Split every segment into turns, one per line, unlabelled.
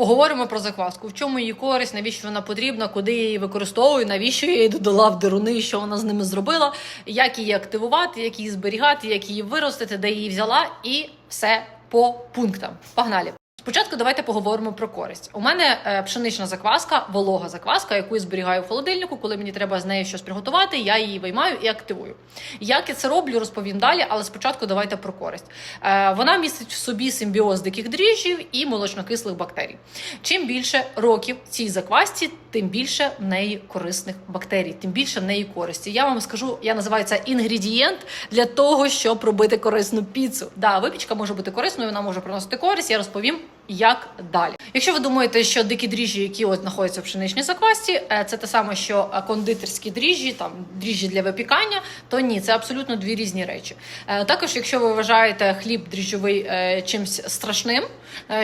Поговоримо про закваску. В чому її користь, навіщо вона потрібна, куди я її використовую, навіщо я її додала в деруни, що вона з ними зробила, як її активувати, як її зберігати, як її виростити, де її взяла, і все по пунктам. Погнали! Спочатку давайте поговоримо про користь. У мене е, пшенична закваска, волога закваска, яку я зберігаю в холодильнику. Коли мені треба з нею щось приготувати, я її виймаю і активую. Як я це роблю, розповім далі, але спочатку давайте про користь. Е, вона містить в собі симбіоз диких дріжджів і молочнокислих бактерій. Чим більше років цій заквасці, тим більше в неї корисних бактерій, тим більше в неї користі. Я вам скажу, я називаю це інгредієнт для того, щоб робити корисну піцу. Да, випічка може бути корисною, вона може приносити користь. Я розповім. Як далі? Якщо ви думаєте, що дикі дріжджі, які от знаходяться в пшеничній заквасці, е, це те саме, що е, кондитерські дріжджі, там дріжджі для випікання, то ні, це абсолютно дві різні речі. Е, Також, якщо ви вважаєте хліб дріжджовий чимсь страшним,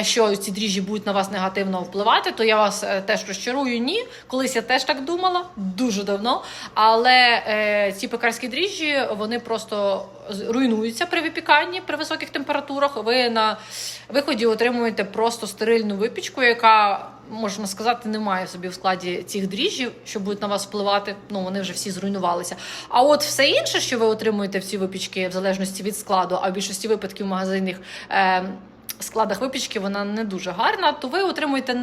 що ці дріжджі будуть на вас негативно впливати, то я вас теж розчарую. Ні, колись я теж так думала, дуже давно. Але ці пекарські дріжджі вони просто руйнуються при випіканні при високих температурах. Ви на виході отримуєте просто стерильну випічку, яка можна сказати не має в собі в складі цих дріжджів, що будуть на вас впливати. Ну вони вже всі зруйнувалися. А от все інше, що ви отримуєте в ці випічки, в залежності від складу, а в більшості випадків магазинних. Е, Складах випічки вона не дуже гарна, то ви отримуєте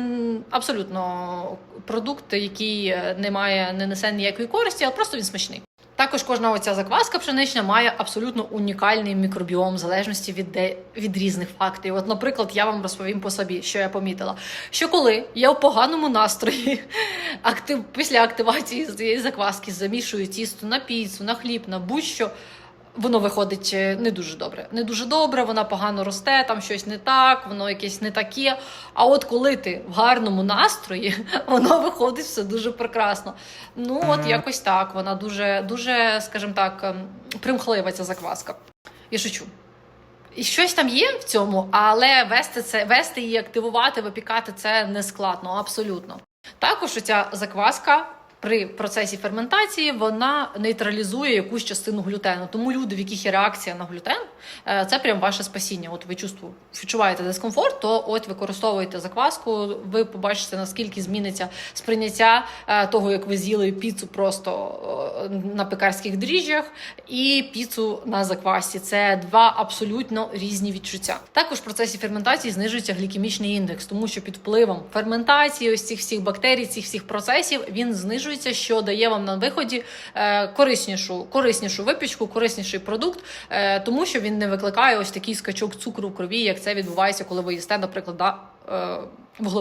абсолютно продукт, який е, не має, не несе ніякої користі, а просто він смачний. Також кожна оця закваска пшенична має абсолютно унікальний мікробіом в залежності від, де, від різних факторів. От, наприклад, я вам розповім по собі, що я помітила. Що коли я в поганому настрої актив, після активації цієї закваски замішую тісто на піцу, на хліб, на будь-що. Воно виходить е, не дуже добре. Не дуже добре, вона погано росте, там щось не так, воно якесь не таке. А от коли ти в гарному настрої, воно виходить все дуже прекрасно. Ну, от якось так. Вона дуже, дуже, скажімо так, ем, примхлива ця закваска. Я шучу. І щось там є в цьому, але вести це, вести її, активувати, випікати це не складно, абсолютно. Також ця закваска при процесі ферментації вона нейтралізує якусь частину глютену. Тому люди, в яких є реакція на глютен, е, це прям ваше спасіння. От ви чувству- відчуваєте дискомфорт, то от використовуєте закваску, ви побачите, наскільки зміниться сприйняття е, того, як ви з'їли піцу просто е, на пекарських дріжджах, і піцу на заквасці. Це два абсолютно різні відчуття. Також в процесі ферментації знижується глікемічний індекс, тому що під впливом ферментації, ось цих всіх бактерій, цих всіх процесів він знижується, що дає вам на виході е, кориснішу, кориснішу випічку, корисніший продукт, е, тому що він не викликає ось такий скачок цукру в крові, як це відбувається, коли ви їсте, наприклад, да, е.